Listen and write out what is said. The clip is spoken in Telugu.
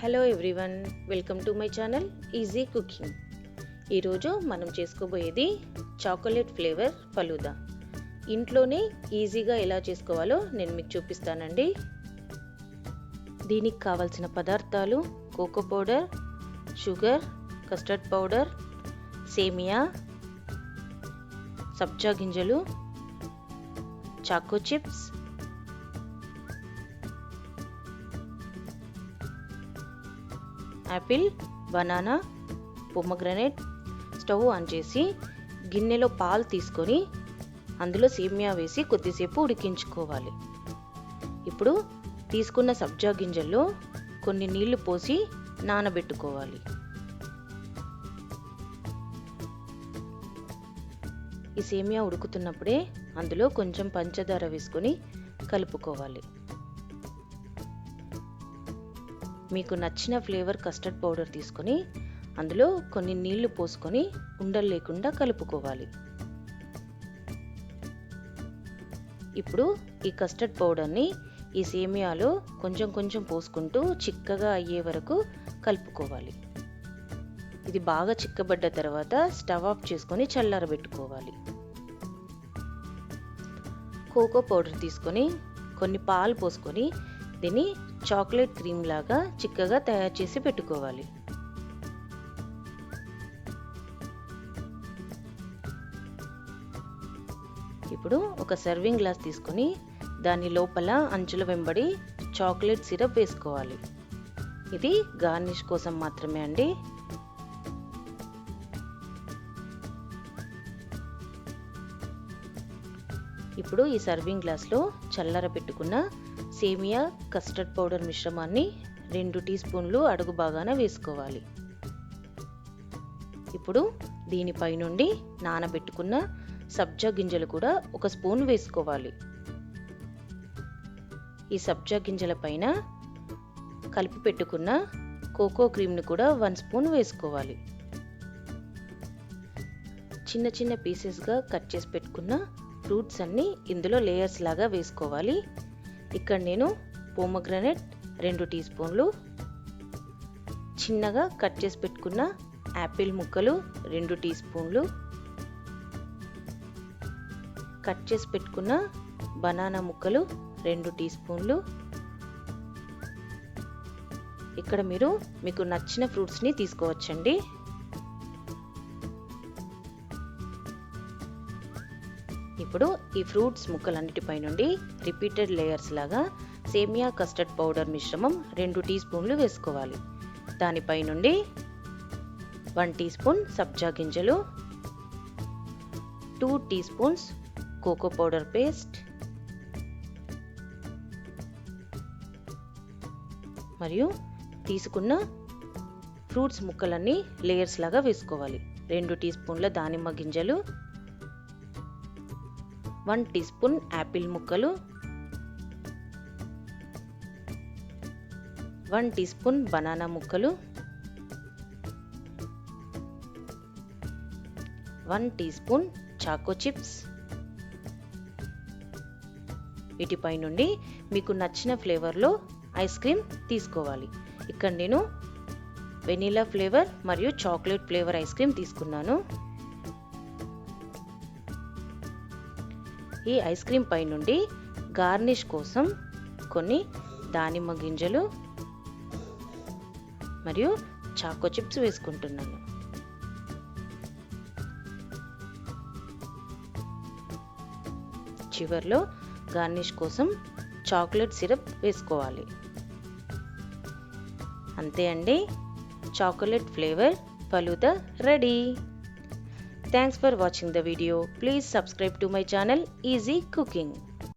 Hello everyone welcome to my channel easy cooking. ఈరోజు మనం చేసుకోబోయేది చాక్లెట్ ఫ్లేవర్ ఫలూదా. ఇంట్లోనే ఈజీగా ఎలా చేసుకోవాలో నేను మీకు చూపిస్తానండి. దీనికి కావాల్సిన పదార్థాలు cocoa powder sugar custard powder సేమియా సబ్జా గింజలు choco chips apple banana pomegranate stove on చేసి గిన్నెలో పాలు తీసుకొని అందులో సేమియా వేసి కొద్దిసేపు ఉడికించుకోవాలి. ఇప్పుడు తీసుకున్న సబ్జా గింజల్లో కొన్ని నీళ్ళు పోసి నానబెట్టుకోవాలి. ఈ సేమియా ఉడుకుతున్నప్పుడే అందులో కొంచెం పంచదార వేసుకొని కలుపుకోవాలి. మీకు నచ్చిన ఫ్లేవర్ కస్టర్డ్ పౌడర్ తీసుకొని అందులో కొన్ని నీళ్ళు పోసుకొని ఉండలు లేకుండా కలుపుకోవాలి. ఇప్పుడు ఈ కస్టర్డ్ పౌడర్ని ఈ సేమియాలో కొంచెం కొంచెం పోసుకుంటూ చిక్కగా అయ్యే వరకు కలుపుకోవాలి. ఇది బాగా చిక్కబడ్డ తర్వాత స్టవ్ ఆఫ్ చేసుకొని చల్లారబెట్టుకోవాలి. కోకో పౌడర్ తీసుకొని కొన్ని పాలు పోసుకొని దీన్ని చాక్లెట్ క్రీమ్ లాగా చిక్కగా తయారు చేసి పెట్టుకోవాలి. ఇప్పుడు ఒక సర్వింగ్ గ్లాస్ తీసుకొని దాని లోపల అంచుల వెంబడి చాక్లెట్ సిరప్ వేసుకోవాలి. ఇది గార్నిష్ కోసం మాత్రమే అండి. ఇప్పుడు ఈ సర్వింగ్ గ్లాస్లో చల్లర పెట్టుకున్న సేమియా కస్టర్డ్ పౌడర్ మిశ్రమాన్ని రెండు టీ స్పూన్లు అడుగు బాగాన వేసుకోవాలి. ఇప్పుడు దీనిపై నుండి నానబెట్టుకున్న సబ్జా గింజలు కూడా ఒక స్పూన్ వేసుకోవాలి. ఈ సబ్జా గింజల పైన కలిపి పెట్టుకున్న కోకో క్రీమ్ని కూడా వన్ స్పూన్ వేసుకోవాలి. చిన్న చిన్న పీసెస్గా కట్ చేసి పెట్టుకున్న ఫ్రూట్స్ అన్నీ ఇందులో లేయర్స్ లాగా వేసుకోవాలి. ఇక్కడ నేను పోమగ్రనెట్ రెండు టీ స్పూన్లు చిన్నగా కట్ చేసి పెట్టుకున్న యాపిల్ ముక్కలు రెండు టీ స్పూన్లు కట్ చేసి పెట్టుకున్న బనానా ముక్కలు రెండు టీ స్పూన్లు ఇక్కడ మీరు మీకు నచ్చిన ఫ్రూట్స్ని తీసుకోవచ్చండి. ఇప్పుడు ఈ ఫ్రూట్స్ ముక్కలన్నిటిపై నుండి రిపీటెడ్ లేయర్స్ లాగా సేమియా కస్టర్డ్ పౌడర్ మిశ్రమం రెండు టీ స్పూన్లు వేసుకోవాలి. దానిపై నుండి వన్ టీ స్పూన్ సబ్జా గింజలు two teaspoons cocoa powder paste మరియు తీసుకున్న ఫ్రూట్స్ ముక్కలన్నీ లేయర్స్ లాగా వేసుకోవాలి. రెండు టీ స్పూన్ల దానిమ్మ గింజలు వన్ టీ స్పూన్ యాపిల్ ముక్కలు వన్ టీ స్పూన్ బనానా ముక్కలు one teaspoon choco chips. వీటిపై నుండి మీకు నచ్చిన ఫ్లేవర్లో ఐస్ క్రీమ్ తీసుకోవాలి. ఇక్కడ నేను వెనీలా ఫ్లేవర్ మరియు చాక్లెట్ ఫ్లేవర్ ఐస్ క్రీమ్ తీసుకున్నాను. ఈ ఐస్ క్రీమ్ పై నుండి గార్నిష్ కోసం కొన్ని దానిమ్మ గింజలు మరియు చాకో చిప్స్ వేసుకుంటున్నాను. చివర్లో గార్నిష్ కోసం చాక్లెట్ సిరప్ వేసుకోవాలి. అంతే అండి. Chocolate flavour falooda ready. Thanks for watching the video. Please subscribe to my channel Easy Cooking.